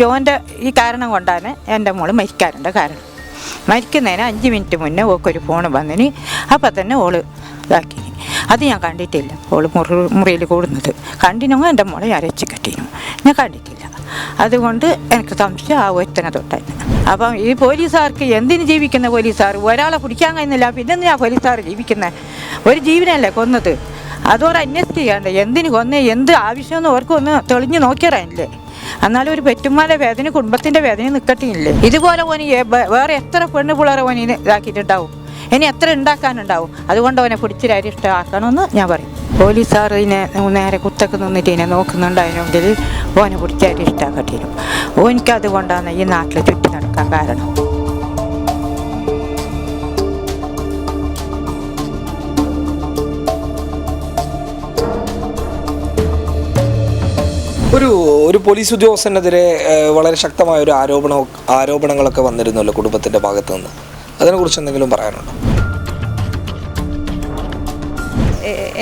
ജോന്റെ ഈ കാരണം കൊണ്ടാണ് എന്റെ മോൾ മരിക്കാറുണ്ട് കാരണം. മരിക്കുന്നതിന് അഞ്ച് മിനിറ്റ് മുന്നേ ഓക്കൊരു ഫോൺ വന്നിന്. അപ്പം തന്നെ ഓൾ ഇതാക്കി. അത് ഞാൻ കണ്ടിട്ടില്ല. ഓൾ മുറി മുറിയിൽ കൂടുന്നത്. കണ്ടിനോ? എന്റെ മോളെ അരച്ച് കെട്ടിനു. ഞാൻ കണ്ടിട്ടില്ല. അതുകൊണ്ട് എനിക്ക് സംശയം ആ ഒറ്റനെ തൊട്ടായി അപ്പം ഈ പോലീസുകാർക്ക് എന്തിന് ജീവിക്കുന്ന പോലീസുകാർ? ഒരാളെ പിടിക്കാൻ കഴിയുന്നില്ല. പിന്നെ ഞാൻ പോലീസുകാർ ജീവിക്കുന്നത് ഒരു ജീവനല്ലേ കൊന്നത്? അതോടെ അന്വേഷിക്കുകയാണ്ട് എന്തിന് കൊന്നേ? എന്ത് ആവശ്യമെന്ന് ഓർക്കൊന്ന് തെളിഞ്ഞു നോക്കിയറിയില്ലേ എന്നാലും ഒരു പെറ്റുമാലെ വേദന കുടുംബത്തിന്റെ വേദന നിൽക്കട്ടില്ലേ ഇതുപോലെ ഓന് വേറെ എത്ര പെണ്ണു പിള്ളേരെ ഓന് ഇതാക്കിയിട്ടുണ്ടാവും? ഇനി എത്ര ഉണ്ടാക്കാനുണ്ടാവും അതുകൊണ്ട് അവനെ പിടിച്ചിരാരി ഇഷ്ടമാക്കണമെന്ന് ഞാൻ പറയും. പോലീസുകാർ ഇതിനെ നേരെ കുത്തൊക്കെ നിന്നിട്ട് ഇതിനെ നോക്കുന്നുണ്ടായിരുന്നെങ്കിൽ ഓനെ പിടിച്ചാരി ഇഷ്ടമാക്കട്ടിരും ഓനിക്കതുകൊണ്ടാണ് ഈ നാട്ടിൽ ചുറ്റി നടക്കാൻ കാരണം. ഒരു പോലീസ് ഉദ്യോഗസ്ഥനെതിരെ വളരെ ശക്തമായ ഒരു ആരോപണ ആരോപണങ്ങളൊക്കെ വന്നിരുന്നല്ലോ കുടുംബത്തിന്റെ ഭാഗത്ത് നിന്ന് അതിനെക്കുറിച്ച് എന്തെങ്കിലും പറയാനുണ്ടോ?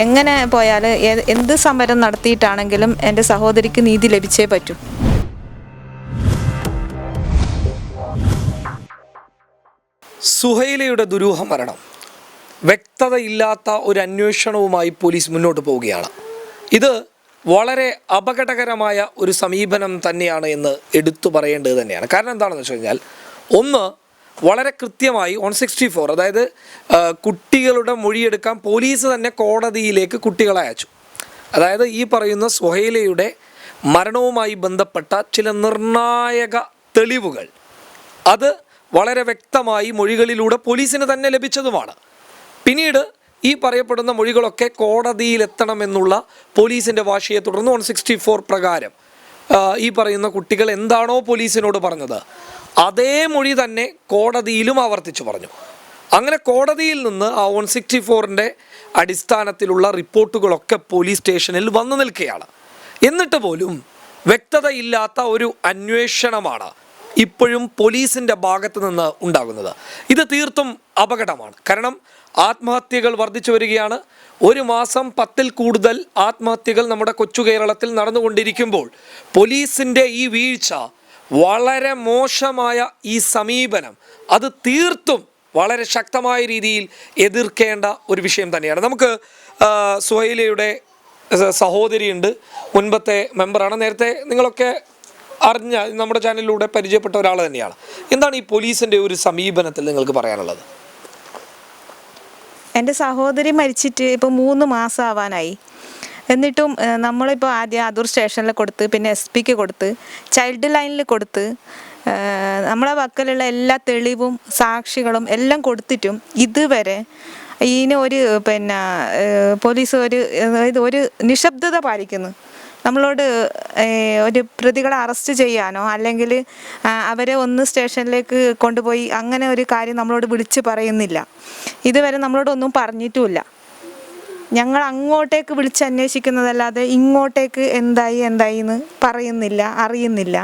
എങ്ങനെ പോയാൽ എന്ത് സമരം നടത്തിയിട്ടാണെങ്കിലും എന്റെ സഹോദരിക്ക് നീതി ലഭിച്ചേ പറ്റൂ. സുഹൈലയുടെ ദുരൂഹ മരണം. വ്യക്തതയില്ലാത്ത ഒരു അന്വേഷണവുമായി പോലീസ് മുന്നോട്ട് പോവുകയാണ്. ഇത് വളരെ അപകടകരമായ ഒരു സമീപനം തന്നെയാണ് എന്ന് എടുത്തു പറയേണ്ടത് തന്നെയാണ്. കാരണം എന്താണെന്ന് വെച്ച് കഴിഞ്ഞാൽ ഒന്ന് വളരെ കൃത്യമായി വൺ സിക്സ്റ്റി ഫോർ അതായത് കുട്ടികളുടെ മൊഴിയെടുക്കാൻ പോലീസ് തന്നെ കോടതിയിലേക്ക് കുട്ടികളെ അയച്ചു. അതായത് ഈ പറയുന്ന സുഹൈലയുടെ മരണവുമായി ബന്ധപ്പെട്ട ചില നിർണായക തെളിവുകൾ. അത് വളരെ വ്യക്തമായി മൊഴികളിലൂടെ പോലീസിന് തന്നെ ലഭിച്ചതുമാണ്. പിന്നീട് ഈ പറയപ്പെടുന്ന മൊഴികളൊക്കെ കോടതിയിലെത്തണമെന്നുള്ള പോലീസിന്റെ വാശിയെ തുടർന്ന് വൺ സിക്സ്റ്റി ഫോർ പ്രകാരം ഈ പറയുന്ന കുട്ടികൾ എന്താണോ പോലീസിനോട് പറഞ്ഞത് അതേ മൊഴി തന്നെ കോടതിയിലും ആവർത്തിച്ചു പറഞ്ഞു. അങ്ങനെ കോടതിയിൽ നിന്ന് ആ വൺ സിക്സ്റ്റി ഫോറിന്റെ അടിസ്ഥാനത്തിലുള്ള റിപ്പോർട്ടുകളൊക്കെ പോലീസ് സ്റ്റേഷനിൽ വന്നു നിൽക്കുകയാണ്. എന്നിട്ട് പോലും വ്യക്തതയില്ലാത്ത ഒരു അന്വേഷണമാണ് ഇപ്പോഴും പോലീസിന്റെ ഭാഗത്ത് നിന്ന് ഉണ്ടാകുന്നത്. ഇത് തീർത്തും അപകടമാണ്. കാരണം ആത്മഹത്യകൾ വർദ്ധിച്ചു വരികയാണ്. ഒരു മാസം പത്തിൽ കൂടുതൽ ആത്മഹത്യകൾ നമ്മുടെ കൊച്ചു കേരളത്തിൽ നടന്നുകൊണ്ടിരിക്കുമ്പോൾ പോലീസിന്റെ ഈ വീഴ്ച വളരെ മോശമായ ഈ സമീപനം അത് തീർത്തും വളരെ ശക്തമായ രീതിയിൽ എതിർക്കേണ്ട ഒരു വിഷയം തന്നെയാണ്. നമുക്ക് സുഹൈലയുടെ സഹോദരിയുണ്ട്. മുൻപത്തെ മെമ്പറാണ്. നേരത്തെ നിങ്ങളൊക്കെ അറിഞ്ഞ നമ്മുടെ ചാനലിലൂടെ പരിചയപ്പെട്ട ഒരാൾ തന്നെയാണ്. എന്താണ് ഈ പോലീസിന്റെ ഒരു സമീപനത്തിൽ നിങ്ങൾക്ക് പറയാനുള്ളത്? എന്റെ സഹോദരി മരിച്ചിട്ട് ഇപ്പോൾ മൂന്ന് മാസം ആവാനായി എന്നിട്ടും നമ്മളിപ്പോൾ ആദ്യം അതൂർ സ്റ്റേഷനിൽ കൊടുത്ത് പിന്നെ എസ് പിക്ക് കൊടുത്ത് ചൈൽഡ് ലൈനിൽ കൊടുത്ത് നമ്മളെ പക്കലുള്ള എല്ലാ തെളിവും സാക്ഷികളും എല്ലാം കൊടുത്തിട്ടും ഇതുവരെ ഇതിന് ഒരു പിന്നെ പോലീസ് ഒരു ഒരു നിശബ്ദത പാലിക്കുന്നു. നമ്മളോട് ഒരു പ്രതികളെ അറസ്റ്റ് ചെയ്യാനോ അല്ലെങ്കിൽ അവരെ ഒന്ന് സ്റ്റേഷനിലേക്ക് കൊണ്ടുപോയി അങ്ങനെ ഒരു കാര്യം നമ്മളോട് വിളിച്ച് പറയുന്നില്ല. ഇതുവരെ നമ്മളോടൊന്നും പറഞ്ഞിട്ടുമില്ല. ഞങ്ങൾ അങ്ങോട്ടേക്ക് വിളിച്ച് അന്വേഷിക്കുന്നതല്ലാതെ ഇങ്ങോട്ടേക്ക് എന്തായി എന്തായി എന്ന് പറയുന്നില്ല അറിയുന്നില്ല.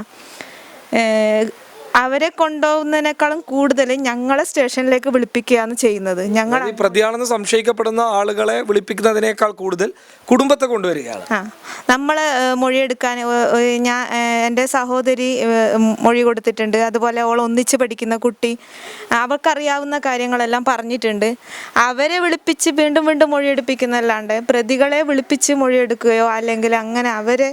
അവരെ കൊണ്ടുപോകുന്നതിനേക്കാളും കൂടുതൽ ഞങ്ങളെ സ്റ്റേഷനിലേക്ക് വിളിപ്പിക്കുകയാണ് ചെയ്യുന്നത്. ഞങ്ങൾ ഈ പ്രതിയാണെന്ന് സംശയിക്കപ്പെടുന്ന ആളുകളെ വിളിപ്പിക്കുന്നതിനേക്കാൾ കൂടുതൽ കുടുംബത്തെ കൊണ്ടുവരികയാണ്. ആ നമ്മൾ മൊഴിയെടുക്കാൻ ഞാൻ എന്റെ സഹോദരി മൊഴി കൊടുത്തിട്ടുണ്ട്. അതുപോലെ അവൾ ഒന്നിച്ച് പഠിക്കുന്ന കുട്ടി അവർക്കറിയാവുന്ന കാര്യങ്ങളെല്ലാം പറഞ്ഞിട്ടുണ്ട്. അവരെ വിളിപ്പിച്ച് വീണ്ടും വീണ്ടും മൊഴിയെടുപ്പിക്കുന്നതല്ലാണ്ട് പ്രതികളെ വിളിപ്പിച്ച് മൊഴിയെടുക്കുകയോ അല്ലെങ്കിൽ അങ്ങനെ അവരെ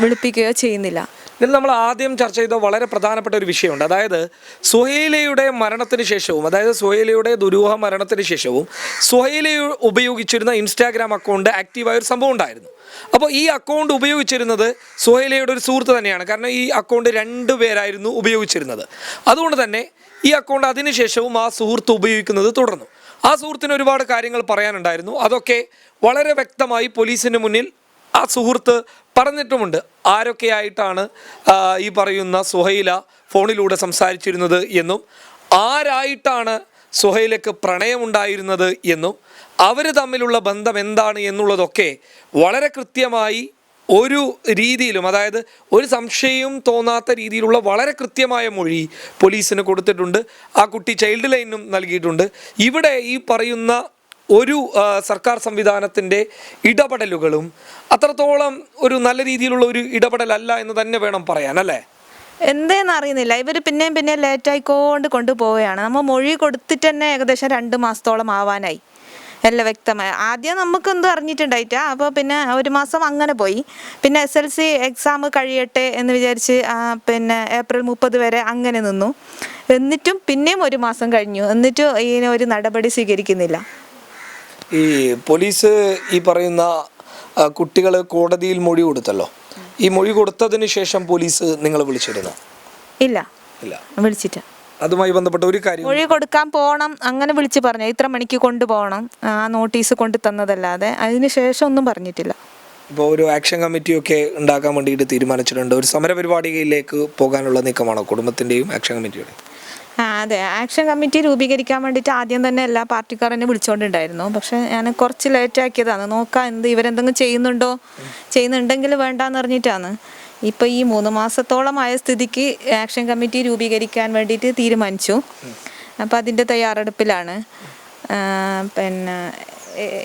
വിളിപ്പിക്കുകയോ ചെയ്യുന്നില്ല. ഇതിൽ നമ്മൾ ആദ്യം ചർച്ച ചെയ്ത വളരെ പ്രധാനപ്പെട്ട ഒരു വിഷയമുണ്ട്. അതായത് സുഹൈലയുടെ മരണത്തിന് ശേഷവും അതായത് സുഹൈലയുടെ ദുരൂഹ മരണത്തിന് ശേഷവും സുഹൈല ഉപയോഗിച്ചിരുന്ന ഇൻസ്റ്റാഗ്രാം അക്കൗണ്ട് ആക്റ്റീവായ ഒരു സംഭവം ഉണ്ടായിരുന്നു. അപ്പോൾ ഈ അക്കൗണ്ട് ഉപയോഗിച്ചിരുന്നത് സുഹൈലയുടെ ഒരു സുഹൃത്ത് തന്നെയാണ്. കാരണം ഈ അക്കൗണ്ട് രണ്ട് പേരായിരുന്നു ഉപയോഗിച്ചിരുന്നത്. അതുകൊണ്ട് തന്നെ ഈ അക്കൗണ്ട് അതിനുശേഷവും ആ സുഹൃത്ത് ഉപയോഗിക്കുന്നത് തുടർന്നു. ആ സുഹൃത്തിന് ഒരുപാട് കാര്യങ്ങൾ പറയാനുണ്ടായിരുന്നു. അതൊക്കെ വളരെ വ്യക്തമായി പോലീസിന് മുന്നിൽ ആ സുഹൃത്ത് പറഞ്ഞിട്ടുമുണ്ട്. ആരൊക്കെയായിട്ടാണ് ഈ പറയുന്ന സുഹൈല ഫോണിലൂടെ സംസാരിച്ചിരുന്നത് എന്നും ആരായിട്ടാണ് സുഹൈലക്ക് പ്രണയമുണ്ടായിരുന്നത് എന്നും അവർ തമ്മിലുള്ള ബന്ധം എന്താണ് എന്നുള്ളതൊക്കെ വളരെ കൃത്യമായി ഒരു രീതിയിലും അതായത് ഒരു സംശയവും തോന്നാത്ത രീതിയിലുള്ള വളരെ കൃത്യമായ മൊഴി പോലീസിന് കൊടുത്തിട്ടുണ്ട്. ആ കുട്ടി ചൈൽഡ് ലൈനും നൽകിയിട്ടുണ്ട്. ഇവിടെ ഈ പറയുന്ന ഒരു സർക്കാർ സംവിധാനത്തിന്റെ ഇടപെടലുകളും അത്രത്തോളം ഒരു നല്ല രീതിയിലുള്ള ഒരു ഇടപെടലല്ല എന്ന് തന്നെ വേണം പറയാൻ അല്ലേ? എന്തേന്ന് അറിയുന്നില്ല. ഇവർ പിന്നെയും പിന്നെയും ലേറ്റ് ആയിക്കൊണ്ട് കൊണ്ടുപോവുകയാണ്. നമ്മൾ മൊഴി കൊടുത്തിട്ട് തന്നെ ഏകദേശം രണ്ട് മാസത്തോളം ആവാനായി. എല്ലാം വ്യക്തമായ. ആദ്യം നമുക്ക് എന്ത് അറിഞ്ഞിട്ടുണ്ടായിട്ടാ? അപ്പോൾ പിന്നെ ഒരു മാസം അങ്ങനെ പോയി. പിന്നെ എസ് എൽ സി എക്സാം കഴിയട്ടെ എന്ന് വിചാരിച്ച് പിന്നെ ഏപ്രിൽ മുപ്പത് വരെ അങ്ങനെ നിന്നു. എന്നിട്ടും പിന്നെയും ഒരു മാസം കഴിഞ്ഞു. എന്നിട്ടും ഇതിന് ഒരു നടപടി സ്വീകരിക്കുന്നില്ല. ഈ പോലീസ് ഈ പറയുന്ന കുട്ടികൾ കോടതിയിൽ മൊഴി കൊടുത്തല്ലോ. ഈ മൊഴി കൊടുത്തതിന് ശേഷം പോലീസ് നിങ്ങൾ വിളിച്ചിരുന്നു ഇല്ല. ഇല്ല. വിളിച്ചിട്ട്. അതുമായി ബന്ധപ്പെട്ട ഒരു കാര്യം മൊഴി കൊടുക്കാൻ പോകണം അങ്ങനെ വിളിച്ച് പറഞ്ഞു. ഇത്ര മണിക്ക് കൊണ്ടുപോകണം ആ നോട്ടീസ് കൊണ്ടു തന്നതല്ലാതെ അതിന് ശേഷം ഒന്നും പറഞ്ഞിട്ടില്ല. ഇപ്പോൾ ഒരു ആക്ഷൻ കമ്മിറ്റിയൊക്കെ ഉണ്ടാക്കാൻ വേണ്ടിയിട്ട് തീരുമാനിച്ചിട്ടുണ്ട്. ഒരു സമരപരിപാടിയിലേക്ക് പോകാനുള്ള നീക്കമാണോ കുടുംബത്തിന്റെയും ആക്ഷൻ കമ്മിറ്റിയുടെയും? അതെ. ആക്ഷൻ കമ്മിറ്റി രൂപീകരിക്കാൻ വേണ്ടിയിട്ട് ആദ്യം തന്നെ എല്ലാ പാർട്ടിക്കാരനെ വിളിച്ചുകൊണ്ടുണ്ടായിരുന്നു പക്ഷെ ഞാൻ കുറച്ച് ലേറ്റ് ആക്കിയതാണ്. നോക്കാം എന്ത് ഇവരെന്തെങ്കിലും ചെയ്യുന്നുണ്ടോ? ചെയ്യുന്നുണ്ടെങ്കിൽ വേണ്ടാന്ന് പറഞ്ഞിട്ടാണ് ഇപ്പൊ ഈ മൂന്ന് മാസത്തോളമായ സ്ഥിതിക്ക് ആക്ഷൻ കമ്മിറ്റി രൂപീകരിക്കാൻ വേണ്ടിയിട്ട് തീരുമാനിച്ചു. അപ്പോൾ അതിന്റെ തയ്യാറെടുപ്പിലാണ്. പിന്നെ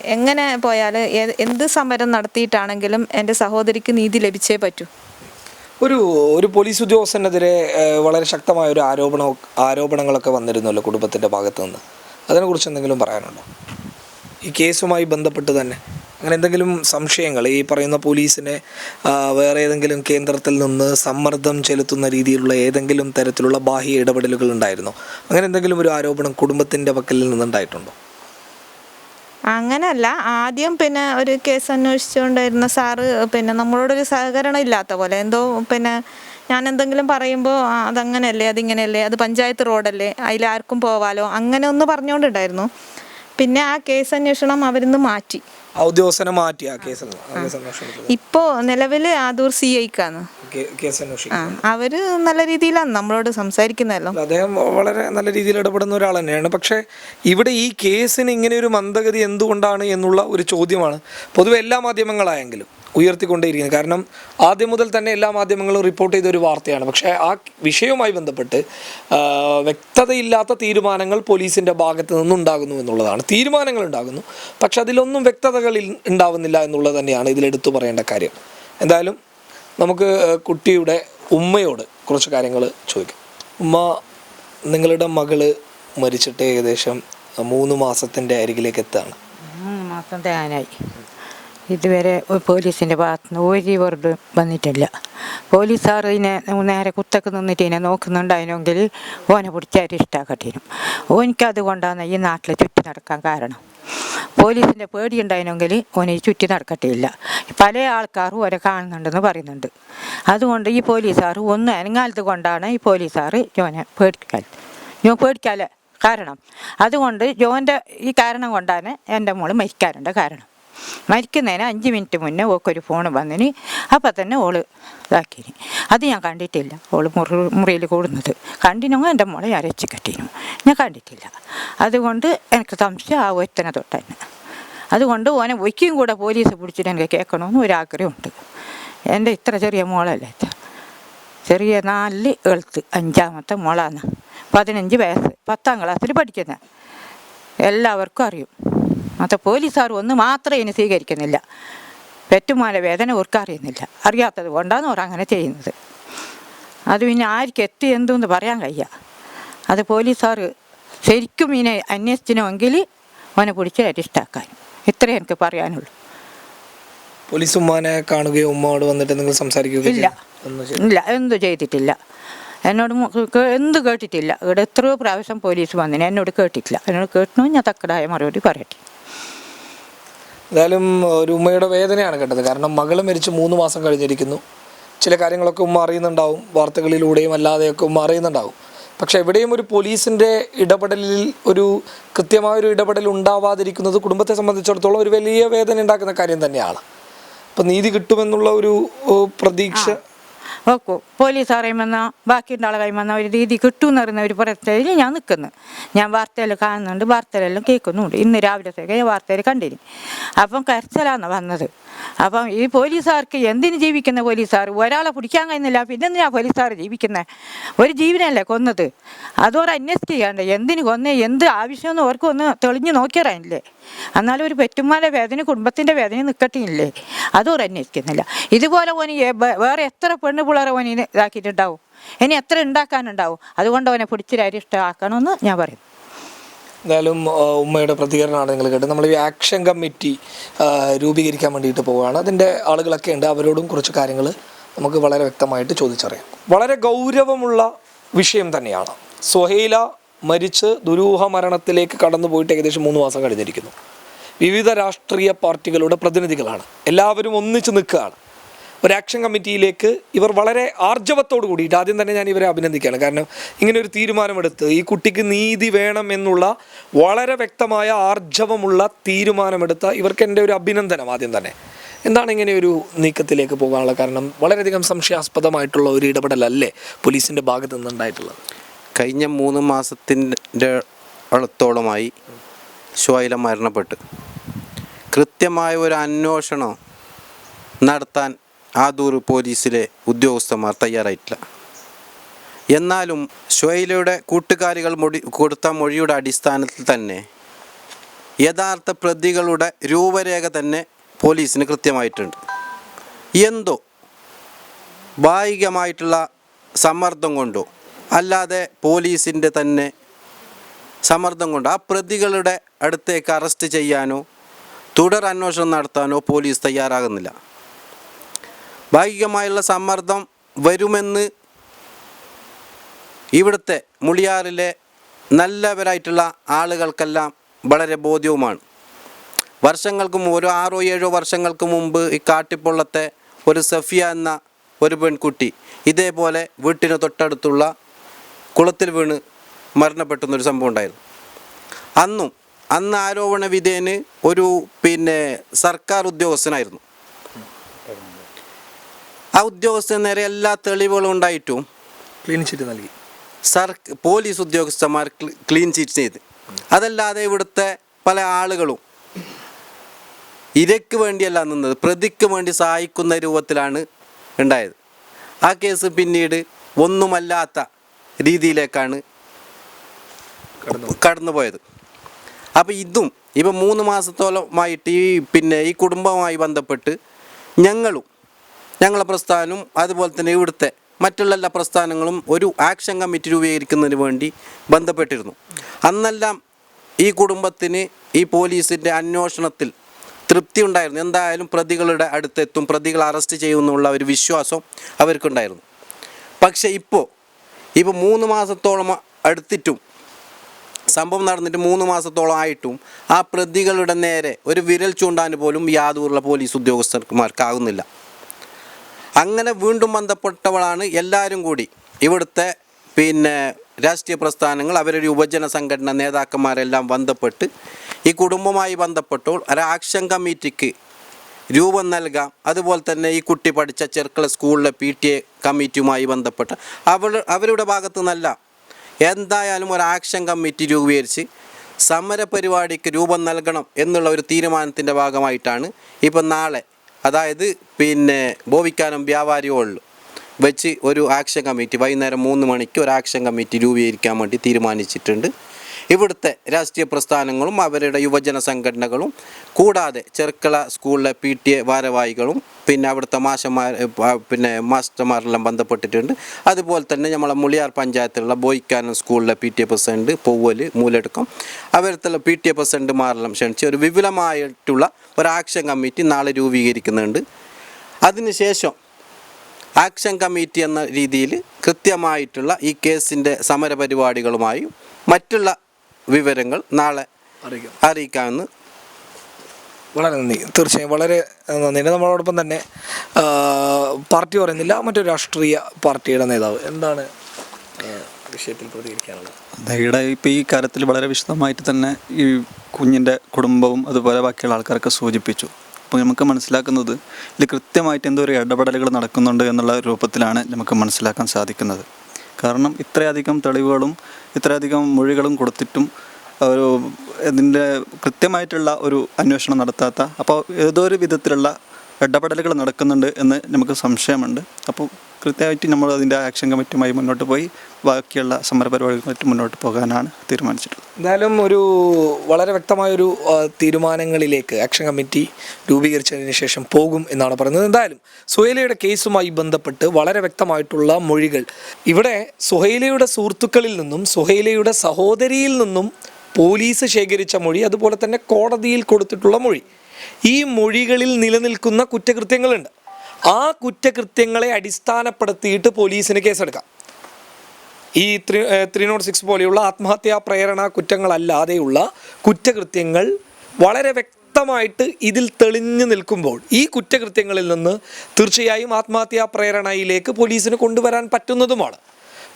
എങ്ങനെ പോയാൽ എന്ത് സമരം നടത്തിയിട്ടാണെങ്കിലും എന്റെ സഹോദരിക്ക് നീതി ലഭിച്ചേ പറ്റൂ. ഒരു ഒരു പോലീസ് ഉദ്യോഗസ്ഥനെതിരെ വളരെ ശക്തമായ ഒരു ആരോപണ ആരോപണങ്ങളൊക്കെ വന്നിരുന്നല്ലോ കുടുംബത്തിന്റെ ഭാഗത്തു നിന്ന് അതിനെക്കുറിച്ച് എന്തെങ്കിലും പറയാനുണ്ടോ? ഈ കേസുമായി ബന്ധപ്പെട്ട് തന്നെ. അങ്ങനെ എന്തെങ്കിലും സംശയങ്ങൾ? ഈ പറയുന്ന പോലീസിനെ വേറെ ഏതെങ്കിലും കേന്ദ്രത്തിൽ നിന്ന് സമ്മർദ്ദം ചെലുത്തുന്ന രീതിയിലുള്ള ഏതെങ്കിലും തരത്തിലുള്ള ബാഹ്യ ഇടപെടലുകൾ ഉണ്ടായിരുന്നോ? അങ്ങനെ എന്തെങ്കിലും ഒരു ആരോപണം കുടുംബത്തിന്റെ പക്കലിൽ നിന്നുണ്ടായിട്ടുണ്ടോ? അങ്ങനല്ല. ആദ്യം പിന്നെ ഒരു കേസ് അന്വേഷിച്ചുകൊണ്ടായിരുന്ന സാറ് പിന്നെ നമ്മളോടൊരു സഹകരണം ഇല്ലാത്ത പോലെ. എന്തോ പിന്നെ ഞാൻ എന്തെങ്കിലും പറയുമ്പോൾ അതങ്ങനെയല്ലേ അതിങ്ങനെയല്ലേ അത് പഞ്ചായത്ത് റോഡല്ലേ അതിലാർക്കും പോവാലോ അങ്ങനെ ഒന്ന് പറഞ്ഞുകൊണ്ടുണ്ടായിരുന്നു പിന്നെ ആ കേസ് അന്വേഷണം അവരിന്ന് മാറ്റി. ഉദ്യോഗസ്ഥനെ മാറ്റി ആ. കേസ് ഇപ്പോ നിലവിൽ ആദൂർ സി ഐക്കാണ് അവർ നല്ല രീതിയിലാണ് നമ്മളോട് സംസാരിക്കുന്നല്ലോ അദ്ദേഹം വളരെ നല്ല രീതിയിൽ ഇടപെടുന്ന ഒരാൾ തന്നെയാണ്. പക്ഷേ ഇവിടെ ഈ കേസിന് ഇങ്ങനെ ഒരു മന്ദഗതി എന്തുകൊണ്ടാണ് എന്നുള്ള ഒരു ചോദ്യമാണ് പൊതുവെ എല്ലാ മാധ്യമങ്ങളായെങ്കിലും. ഉയർത്തിക്കൊണ്ടേയിരിക്കുന്നത്. കാരണം ആദ്യം മുതൽ തന്നെ എല്ലാ മാധ്യമങ്ങളും റിപ്പോർട്ട് ചെയ്ത ഒരു വാർത്തയാണ്. പക്ഷേ ആ വിഷയവുമായി ബന്ധപ്പെട്ട് വ്യക്തതയില്ലാത്ത തീരുമാനങ്ങൾ പോലീസിന്റെ ഭാഗത്ത് നിന്നുണ്ടാകുന്നു എന്നുള്ളതാണ്. തീരുമാനങ്ങൾ ഉണ്ടാകുന്നു. പക്ഷെ അതിലൊന്നും വ്യക്തതകൾ ഉണ്ടാവുന്നില്ല എന്നുള്ളത് തന്നെയാണ് ഇതിലെടുത്തു പറയേണ്ട കാര്യം. എന്തായാലും നമുക്ക് കുട്ടിയുടെ ഉമ്മയോട് കുറച്ച് കാര്യങ്ങൾ ചോദിക്കാം. ഉമ്മ നിങ്ങളുടെ മകൾ മരിച്ചിട്ട് ഏകദേശം മൂന്ന് മാസത്തിന്റെ അരികിലേക്ക് എത്താണ്? മൂന്ന് മാസം തേനായി ഇതുവരെ പോലീസിന്റെ ഭാഗത്ത് നിന്ന് ഒരു വെറുതെ വന്നിട്ടില്ല. പോലീസുകാർ ഇതിനെ നേരെ കുത്തൊക്കെ നിന്നിട്ട് ഇതിനെ നോക്കുന്നുണ്ടായിരുന്നെങ്കിൽ ഓനെ പിടിച്ച് അരിഷ്ടാക്കട്ടീനും ഓനിക്കത് ഈ നാട്ടിൽ ചുറ്റി നടക്കാൻ കാരണം. പോലീസിന്റെ പേടിയുണ്ടായിരുന്നെങ്കിൽ ഓനെ ചുറ്റി നടക്കട്ടില്ല പല ആൾക്കാരും ഓരെ കാണുന്നുണ്ടെന്ന് പറയുന്നുണ്ട്. അതുകൊണ്ട് ഈ പോലീസുകാർ ഒന്ന് അനങ്ങാലത്ത് കൊണ്ടാണ് ഈ പോലീസുകാർ ജോനെ പേടിക്കാൻ ജോ പേടിക്കാല്ലേ കാരണം. അതുകൊണ്ട് ജോന്റെ ഈ കാരണം കൊണ്ടാണ് എന്റെ മോൾ മരിക്കാറുണ്ട് കാരണം. മരിക്കുന്നതിന് അഞ്ച് മിനിറ്റ് മുന്നേ ഓക്കൊരു ഫോൺ വന്നിന്. അപ്പം തന്നെ ഓൾ ഇതാക്കിന്. അത് ഞാൻ കണ്ടിട്ടില്ല. ഓൾ മുറി മുറിയിൽ കൂടുന്നത്. കണ്ടിനെങ്കിൽ എന്റെ മോളെ അരച്ച് കെട്ടിനു. ഞാൻ കണ്ടിട്ടില്ല. അതുകൊണ്ട് എനിക്ക് സംശയം ആ ഒറ്റനെ തൊട്ടന്നെ. അതുകൊണ്ട് ഓനെ ഒയ്ക്കും കൂടെ പോലീസ് പിടിച്ചിട്ട് എനിക്ക് കേൾക്കണമെന്ന് ഒരാഗ്രഹമുണ്ട്. എന്റെ ഇത്ര ചെറിയ മോളല്ലേ? ചെറിയ നാല് എഴുത്ത് അഞ്ചാമത്തെ മോളാണ്. പതിനഞ്ച് വയസ്സ് പത്താം ക്ലാസ്സിൽ പഠിക്കുന്ന. എല്ലാവർക്കും അറിയും. അത് പോലീസുകാർ ഒന്ന് മാത്രമേ ഇനി സ്വീകരിക്കുന്നില്ല. പെറ്റുമാല വേദന ഓർക്കാറിയുന്നില്ല. അറിയാത്തത് കൊണ്ടാണ് ഓർ അങ്ങനെ ചെയ്യുന്നത്. അത് പിന്നെ ആർക്ക് എത്തി എന്തെന്ന് പറയാൻ കഴിയ. അത് പോലീസുകാർ ശരിക്കും ഇതിനെ അന്വേഷിച്ചിനുമെങ്കിൽ അവനെ പിടിച്ച് അരിഷ്ടാക്കാൻ ഇത്രേ എനിക്ക് പറയാനുള്ളൂ. പോലീസ് ഉമ്മാനെ കാണുകയോ ഉമ്മയോട് വന്നിട്ട് നിങ്ങൾ സംസാരിക്കുകയോ ഇല്ല. ഇല്ല എന്തു ചെയ്തിട്ടില്ല. എന്നോട് എന്ത് കേട്ടിട്ടില്ല. ഇവിടെ എത്രയോ പ്രാവശ്യം പോലീസ് വന്നിന് എന്നോട് കേട്ടിട്ടില്ല. എന്നോട് കേട്ടു ഞാൻ തക്കടായ മറുപടി പറയട്ടെ. എന്തായാലും ഒരു ഉമ്മയുടെ വേദനയാണ് കേട്ടത്. കാരണം മകൾ മരിച്ച് മൂന്ന് മാസം കഴിഞ്ഞിരിക്കുന്നു. ചില കാര്യങ്ങളൊക്കെ ഉമ്മ അറിയുന്നുണ്ടാവും. വാർത്തകളിലൂടെയും അല്ലാതെയൊക്കെ ഉമ്മ അറിയുന്നുണ്ടാവും. പക്ഷേ എവിടെയും ഒരു പോലീസിന്റെ ഇടപെടലിൽ ഒരു കൃത്യമായൊരു ഇടപെടൽ ഉണ്ടാവാതിരിക്കുന്നത് കുടുംബത്തെ സംബന്ധിച്ചിടത്തോളം ഒരു വലിയ വേദന ഉണ്ടാക്കുന്ന കാര്യം തന്നെയാണ്. അപ്പം നീതി കിട്ടുമെന്നുള്ള ഒരു പ്രതീക്ഷ വെക്കും പോലീസ് അറിയുമെന്ന ബാക്കിയുള്ള ആളെ കൈമെന്ന ഒരു രീതി കിട്ടുമെന്ന് അറിയുന്ന ഒരു പ്രത്യേകതയിൽ ഞാൻ നിൽക്കുന്നു. ഞാൻ വാർത്തയിൽ കാണുന്നുണ്ട് വാർത്തയിലെല്ലാം കേൾക്കുന്നുണ്ട്. ഇന്ന് രാവിലത്തേക്ക് ഞാൻ വാർത്തയിൽ കണ്ടിരുന്നു. അപ്പം കരച്ചലാണ് വന്നത്. അപ്പം ഈ പോലീസുകാർക്ക് എന്തിന് ജീവിക്കുന്ന പോലീസുകാർ? ഒരാളെ പിടിക്കാൻ കഴിയുന്നില്ല പിന്നെ ഞാൻ പോലീസുകാർ ജീവിക്കുന്നത് ഒരു ജീവനല്ലേ കൊന്നത്? അതോടെ അന്വേഷിച്ച് ചെയ്യാണ്ട് എന്തിന് കൊന്നേ എന്ത് ആവശ്യമെന്ന് അവർക്ക് ഒന്ന് തെളിഞ്ഞു നോക്കിയറിയില്ലേ? എന്നാലും ഒരു പെറ്റുമാരുടെ വേദന കുടുംബത്തിന്റെ വേദന നിൽക്കട്ടില്ലേ അതോടെ അന്വേഷിക്കുന്നില്ല. ഇതുപോലെ ഏ- വേറെ എത്ര പെണ്ണ് പിള്ളേരെ ഓൻ ഇനി ഇതാക്കിയിട്ടുണ്ടാവും. ഇനി എത്ര ഉണ്ടാക്കാനുണ്ടാവും? അതുകൊണ്ട് അവനെ പിടിച്ചൊരു അരിഷ്ടമാക്കണമെന്ന് ഞാൻ പറയും. എന്തായാലും ഉമ്മയുടെ പ്രതികരണമാണ് നിങ്ങൾ കേട്ടത്. നമ്മൾ ഈ ആക്ഷൻ കമ്മിറ്റി രൂപീകരിക്കാൻ വേണ്ടിയിട്ട് പോവുകയാണ്. അതിന്റെ ആളുകളൊക്കെ ഉണ്ട്. അവരോടും കുറച്ച് കാര്യങ്ങൾ നമുക്ക് വളരെ വ്യക്തമായിട്ട് ചോദിച്ചറിയാം. വളരെ ഗൗരവമുള്ള വിഷയം തന്നെയാണ്. സൊഹൈല മരിച്ച് ദുരൂഹ മരണത്തിലേക്ക് കടന്നു പോയിട്ട് ഏകദേശം മൂന്ന് മാസം കഴിഞ്ഞിരിക്കുന്നു. വിവിധ രാഷ്ട്രീയ പാർട്ടികളുടെ പ്രതിനിധികളാണ്. എല്ലാവരും ഒന്നിച്ച് നിൽക്കുകയാണ്. ഒരു ആക്ഷൻ കമ്മിറ്റിയിലേക്ക് ഇവർ വളരെ ആർജവത്തോട് കൂടിയിട്ട് ആദ്യം തന്നെ ഞാൻ ഇവരെ അഭിനന്ദിക്കുകയാണ്. കാരണം ഇങ്ങനെ ഒരു തീരുമാനമെടുത്ത് ഈ കുട്ടിക്ക് നീതി വേണം എന്നുള്ള വളരെ വ്യക്തമായ ആർജവമുള്ള തീരുമാനമെടുത്ത ഇവർക്ക് എന്റെ ഒരു അഭിനന്ദനം ആദ്യം തന്നെ. എന്താണ് ഇങ്ങനെ ഒരു നീക്കത്തിലേക്ക് പോകാനുള്ള കാരണം? വളരെയധികം സംശയാസ്പദമായിട്ടുള്ള ഒരു ഇടപെടലല്ലേ പോലീസിന്റെ ഭാഗത്ത് നിന്നുണ്ടായിട്ടുള്ളത്? കഴിഞ്ഞ മൂന്ന് മാസത്തിന്റെ അടുത്തോളമായി ഷോയില മരണപ്പെട്ട്. കൃത്യമായ ഒരു അന്വേഷണം നടത്താൻ ആദൂർ പോലീസിലെ ഉദ്യോഗസ്ഥന്മാർ തയ്യാറായിട്ടില്ല. എന്നാലും ഷൊയിലയുടെ കൂട്ടുകാരികൾ മൊഴി കൊടുത്ത മൊഴിയുടെ അടിസ്ഥാനത്തിൽ തന്നെ യഥാർത്ഥ പ്രതികളുടെ രൂപരേഖ തന്നെ പോലീസിന് കൃത്യമായിട്ടുണ്ട്. എന്തോ ഭാഗികമായിട്ടുള്ള സമ്മർദ്ദം കൊണ്ടോ അല്ലാതെ പോലീസിന്റെ തന്നെ സമ്മർദ്ദം കൊണ്ട് ആ പ്രതികളുടെ അടുത്തേക്ക് അറസ്റ്റ് ചെയ്യാനോ തുടർ അന്വേഷണം നടത്താനോ പോലീസ് തയ്യാറാകുന്നില്ല. ഭാഗികമായുള്ള സമ്മർദ്ദം വരുമെന്ന് ഇവിടുത്തെ മുളിയാറിലെ നല്ലവരായിട്ടുള്ള ആളുകൾക്കെല്ലാം വളരെ ബോധ്യവുമാണ്. വർഷങ്ങൾക്ക് മുമ്പ് ഒരു ആറോ ഏഴോ വർഷങ്ങൾക്ക് മുമ്പ് ഈ കാട്ടിപ്പൊള്ളത്തെ ഒരു സഫിയ എന്ന ഒരു പെൺകുട്ടി ഇതേപോലെ വീട്ടിന് തൊട്ടടുത്തുള്ള കുളത്തിൽ വീണ് മരണപ്പെട്ടുന്നൊരു സംഭവം ഉണ്ടായിരുന്നു. അന്നും അന്ന് ആരോപണ വിധേയന് ഒരു പിന്നെ സർക്കാർ ഉദ്യോഗസ്ഥനായിരുന്നു. ആ ഉദ്യോഗസ്ഥന് നേരെ എല്ലാ തെളിവുകളും ഉണ്ടായിട്ടും ക്ലീൻ ചിറ്റ് നൽകി. സർ പോലീസ് ഉദ്യോഗസ്ഥന്മാർ ക്ലീൻ ചിറ്റ് ചെയ്ത്. അതല്ലാതെ ഇവിടുത്തെ പല ആളുകളും ഇരയ്ക്ക് വേണ്ടിയല്ല നിന്നത് പ്രതിക്ക് വേണ്ടി സഹായിക്കുന്ന രൂപത്തിലാണ് ഉണ്ടായത്. ആ കേസ് പിന്നീട് ഒന്നുമല്ലാത്ത രീതിയിലേക്കാണ് കടന്നുപോയത്. അപ്പോൾ ഇതും ഇപ്പം മൂന്ന് മാസത്തോളമായിട്ട് ഈ പിന്നെ ഈ കുടുംബവുമായി ബന്ധപ്പെട്ട് ഞങ്ങളും ഞങ്ങളെ പ്രസ്ഥാനവും അതുപോലെ തന്നെ ഇവിടുത്തെ മറ്റുള്ള എല്ലാ പ്രസ്ഥാനങ്ങളും ഒരു ആക്ഷൻ കമ്മിറ്റി രൂപീകരിക്കുന്നതിന് വേണ്ടി ബന്ധപ്പെട്ടിരുന്നു. അന്നെല്ലാം ഈ കുടുംബത്തിന് ഈ പോലീസിന്റെ അന്വേഷണത്തിൽ തൃപ്തി ഉണ്ടായിരുന്നു. എന്തായാലും പ്രതികളുടെ അടുത്തെത്തും പ്രതികൾ അറസ്റ്റ് ചെയ്യുമെന്നുള്ള ഒരു വിശ്വാസം അവർക്കുണ്ടായിരുന്നു. പക്ഷേ ഇപ്പോൾ ഇപ്പോൾ മൂന്ന് മാസത്തോളം അടുത്തിട്ടും സംഭവം നടന്നിട്ട് മൂന്ന് മാസത്തോളം ആയിട്ടും ആ പ്രതികളുടെ നേരെ ഒരു വിരൽ ചൂണ്ടാൻ പോലും യാതൊരുള്ള പോലീസ് ഉദ്യോഗസ്ഥന്മാർക്കാകുന്നില്ല അങ്ങനെ വീണ്ടും ബന്ധപ്പെട്ടവളാണ് എല്ലാവരും കൂടി. ഇവിടുത്തെ പിന്നെ രാഷ്ട്രീയ പ്രസ്ഥാനങ്ങൾ അവരുടെ ഉപജന സംഘടന നേതാക്കന്മാരെല്ലാം ബന്ധപ്പെട്ട് ഈ കുടുംബമായി ബന്ധപ്പെട്ടോൾ ഒരു ആക്ഷൻ കമ്മിറ്റിക്ക് രൂപം നൽകാം. അതുപോലെ തന്നെ ഈ കുട്ടി പഠിച്ച ചെറുക്കള സ്കൂളിലെ പി ടി എ കമ്മിറ്റിയുമായി ബന്ധപ്പെട്ട് അവൾ അവരുടെ ഭാഗത്തു നിന്നല്ല എന്തായാലും ഒരു ആക്ഷൻ കമ്മിറ്റി രൂപീകരിച്ച് സമര പരിപാടിക്ക് രൂപം നൽകണം എന്നുള്ള ഒരു തീരുമാനത്തിന്റെ ഭാഗമായിട്ടാണ് ഇപ്പം നാളെ അതായത് പിന്നെ ബോവിക്കാനം വ്യാപാരി വെച്ച് ഒരു ആക്ഷൻ കമ്മിറ്റി വൈകുന്നേരം മൂന്ന് മണിക്ക് ഒരു ആക്ഷൻ കമ്മിറ്റി രൂപീകരിക്കാൻ വേണ്ടി തീരുമാനിച്ചിട്ടുണ്ട്. ഇവിടുത്തെ രാഷ്ട്രീയ പ്രസ്ഥാനങ്ങളും അവരുടെ യുവജന സംഘടനകളും കൂടാതെ ചെറുക്കള സ്കൂളിലെ പി ടി എ ഭാരവാഹികളും പിന്നെ അവിടുത്തെ മാഷന്മാർ പിന്നെ മാസ്റ്റർമാരെല്ലാം ബന്ധപ്പെട്ടിട്ടുണ്ട്. അതുപോലെ തന്നെ നമ്മളെ മുളിയാർ പഞ്ചായത്തിലുള്ള ബോയ്ക്കാനം സ്കൂളിലെ P T A president Povval Mooladukkam അവരുടെ പി ടി എ പ്രസിഡന്റുമാരെല്ലാം ക്ഷണിച്ച് ഒരു വിപുലമായിട്ടുള്ള ഒരു ആക്ഷൻ കമ്മിറ്റി നാളെ രൂപീകരിക്കുന്നുണ്ട്. അതിനുശേഷം ആക്ഷൻ കമ്മിറ്റി എന്ന രീതിയിൽ കൃത്യമായിട്ടുള്ള ഈ കേസിന്റെ സമരപരിപാടികളുമായും മറ്റുള്ള വിവരങ്ങൾ നാളെ അറിയിക്കാം. അറിയിക്കാമെന്ന് വളരെ നന്ദി. തീർച്ചയായും വളരെ നന്ദി. നമ്മളോടൊപ്പം തന്നെ പാർട്ടി പറയുന്നില്ല മറ്റൊരു രാഷ്ട്രീയ പാർട്ടിയുടെ നേതാവ്. എന്താണ് വിഷയത്തിൽ പ്രതികരിക്കാനുള്ളത്? ദയുടെ ഇപ്പോൾ ഈ കാര്യത്തിൽ വളരെ വിശദമായിട്ട് തന്നെ ഈ കുഞ്ഞിന്റെ കുടുംബവും അതുപോലെ ബാക്കിയുള്ള ആൾക്കാരൊക്കെ സൂചിപ്പിച്ചു. അപ്പോൾ നമുക്ക് മനസ്സിലാക്കുന്നത് ഇതിൽ കൃത്യമായിട്ട് എന്തോ ഒരു ഇടപെടലുകൾ നടക്കുന്നുണ്ട് എന്നുള്ള രൂപത്തിലാണ് നമുക്ക് മനസ്സിലാക്കാൻ സാധിക്കുന്നത്. കാരണം ഇത്രയധികം തെളിവുകളും ഇത്രയധികം മൊഴികളും കൊടുത്തിട്ടും ഒരു ഇതിന്റെ കൃത്യമായിട്ടുള്ള ഒരു അന്വേഷണം നടത്താത്ത അപ്പോൾ ഏതോ ഒരു വിധത്തിലുള്ള ഇടപെടലുകൾ നടക്കുന്നുണ്ട് എന്ന് നമുക്ക് സംശയമുണ്ട്. അപ്പോൾ കൃത്യമായിട്ട് നമ്മൾ അതിന്റെ ആക്ഷൻ കമ്മിറ്റിയുമായി മുന്നോട്ട് പോയി ബാക്കിയുള്ള സമരപരിപാടികളുമായിട്ട് മുന്നോട്ട് പോകാനാണ് തീരുമാനിച്ചിട്ടുള്ളത്. എന്തായാലും ഒരു വളരെ വ്യക്തമായൊരു തീരുമാനങ്ങളിലേക്ക് ആക്ഷൻ കമ്മിറ്റി രൂപീകരിച്ചതിന് ശേഷം പോകും എന്നാണ് പറയുന്നത്. എന്തായാലും സുഹൈലയുടെ കേസുമായി ബന്ധപ്പെട്ട് വളരെ വ്യക്തമായിട്ടുള്ള മൊഴികൾ. ഇവിടെ സുഹൈലയുടെ സുഹൃത്തുക്കളിൽ നിന്നും സുഹൈലയുടെ സഹോദരിയിൽ നിന്നും പോലീസ് ശേഖരിച്ച മൊഴി അതുപോലെ തന്നെ കോടതിയിൽ കൊടുത്തിട്ടുള്ള മൊഴി. ഈ മൊഴികളിൽ നിലനിൽക്കുന്ന കുറ്റകൃത്യങ്ങളുണ്ട്. ആ കുറ്റകൃത്യങ്ങളെ അടിസ്ഥാനപ്പെടുത്തിയിട്ട് പോലീസിന് കേസെടുക്കാം. ഈ ത്രീ ത്രീ നോട്ട് സിക്സ് പോലെയുള്ള ആത്മഹത്യാ പ്രേരണ കുറ്റങ്ങളല്ലാതെയുള്ള കുറ്റകൃത്യങ്ങൾ വളരെ വ്യക്തമായിട്ട് ഇതിൽ തെളിഞ്ഞു നിൽക്കുമ്പോൾ ഈ കുറ്റകൃത്യങ്ങളിൽ നിന്ന് തീർച്ചയായും ആത്മഹത്യാ പ്രേരണയിലേക്ക് പോലീസിന് കൊണ്ടുവരാൻ പറ്റുന്നതുമാണ്.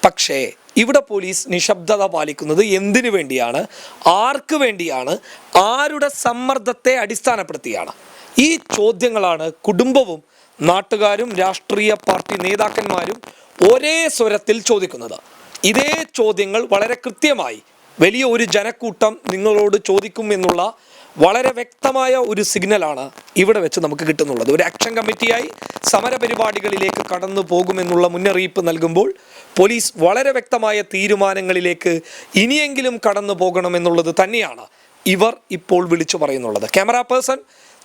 പക്ഷേ ഇവിടെ പോലീസ് നിശബ്ദത പാലിക്കുന്നത് എന്തിനു വേണ്ടിയാണ്? ആർക്ക് വേണ്ടിയാണ്? ആരുടെ സമ്മർദ്ദത്തെ അടിസ്ഥാനപ്പെടുത്തിയാണ്? ഈ ചോദ്യങ്ങളാണ് കുടുംബവും നാട്ടുകാരും രാഷ്ട്രീയ പാർട്ടി നേതാക്കന്മാരും ഒരേ സ്വരത്തിൽ ചോദിക്കുന്നത്. ഇതേ ചോദ്യങ്ങൾ വളരെ കൃത്യമായി വലിയ ഒരു ജനക്കൂട്ടം നിങ്ങളോട് ചോദിക്കും എന്നുള്ള വളരെ വ്യക്തമായ ഒരു സിഗ്നലാണ് ഇവിടെ വെച്ച് നമുക്ക് കിട്ടുന്നുള്ളത്. ഒരു ആക്ഷൻ കമ്മിറ്റിയായി സമരപരിപാടികളിലേക്ക് കടന്നു പോകുമെന്നുള്ള മുന്നറിയിപ്പ് നൽകുമ്പോൾ പോലീസ് വളരെ വ്യക്തമായ തീരുമാനങ്ങളിലേക്ക് ഇനിയെങ്കിലും കടന്നു പോകണമെന്നുള്ളത് തന്നെയാണ് ഇവർ ഇപ്പോൾ വിളിച്ചു പറയുന്നുള്ളത്. ക്യാമറ പേഴ്സൺ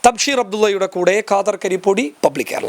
തബ്ഷീർ അബ്ദുള്ളയുടെ കൂടെ ഖാദർ കരിപ്പൊടി പബ്ലിക് കേരള.